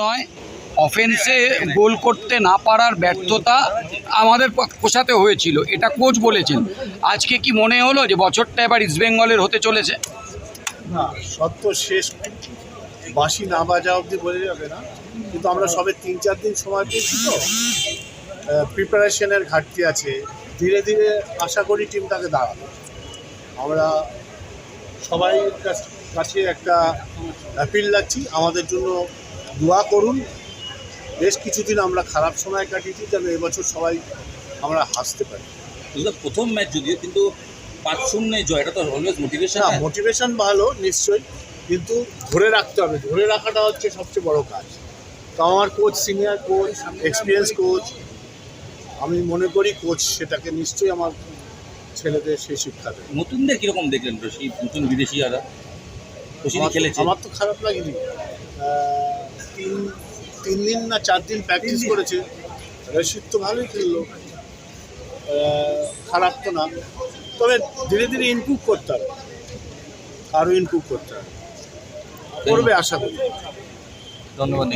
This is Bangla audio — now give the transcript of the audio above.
নয়। অফেন্সে গোল করতে না পারার ব্যর্থতা আমাদের পোষাতে হয়েছিল, এটা কোচ বলেছেন। আজকে কি মনে হলো যে বছরটা এবার ইস্টবেঙ্গলের হতে চলেছে? না সত্য শেষ। বাঁশি না বাজা অবধি বোঝা যাবে না। কিন্তু আমরা সবে তিন, চার দিন সময় পেয়েছি তো। প্রিপারেশনের ঘাটতি আছে। ধীরে ধীরে আশা করি টিমটাকে দাঁড়াবে। আমরা সবাই কাছে একটা অ্যাপিল রাখছি। আমাদের জন্য দোয়া করুন। বেশ কিছুদিন আমরা খারাপ সময় কাটিয়েছি যেন এবছর সবাই আমরা হাসতে পারি। প্রথম ম্যাচ যদিও কিন্তু পাঁচ শূন্য জয় এটা তো অলওয়েজ মোটিভেশন না মোটিভেশন ভালো নিশ্চয়ই। কিন্তু ধরে রাখতে হবে ধরে রাখাটা হচ্ছে সবচেয়ে বড় কাজ। তো আমার coach senior coach experience coach আমি মনে করি কোচ সেটাকে নিশ্চয়ই আমার ছেলেদের সেই শিক্ষা দেবে। নতুনদের কীরকম দেখলেন তো সেই নতুন বিদেশিয়ারা? তো- খেলেছে। আমার তো খারাপ লাগেনি। তিন তিন দিন না চার দিন প্র্যাকটিস করেছে। রশিদ তো ভালোই খেললো। আহ, খারাপ তো না। তবে ধীরে ধীরে ইনপ্রুভ করতে হবে। আরও ইমপ্রুভ করতে হবে। করবে আশা করি। ধন্যবাদ।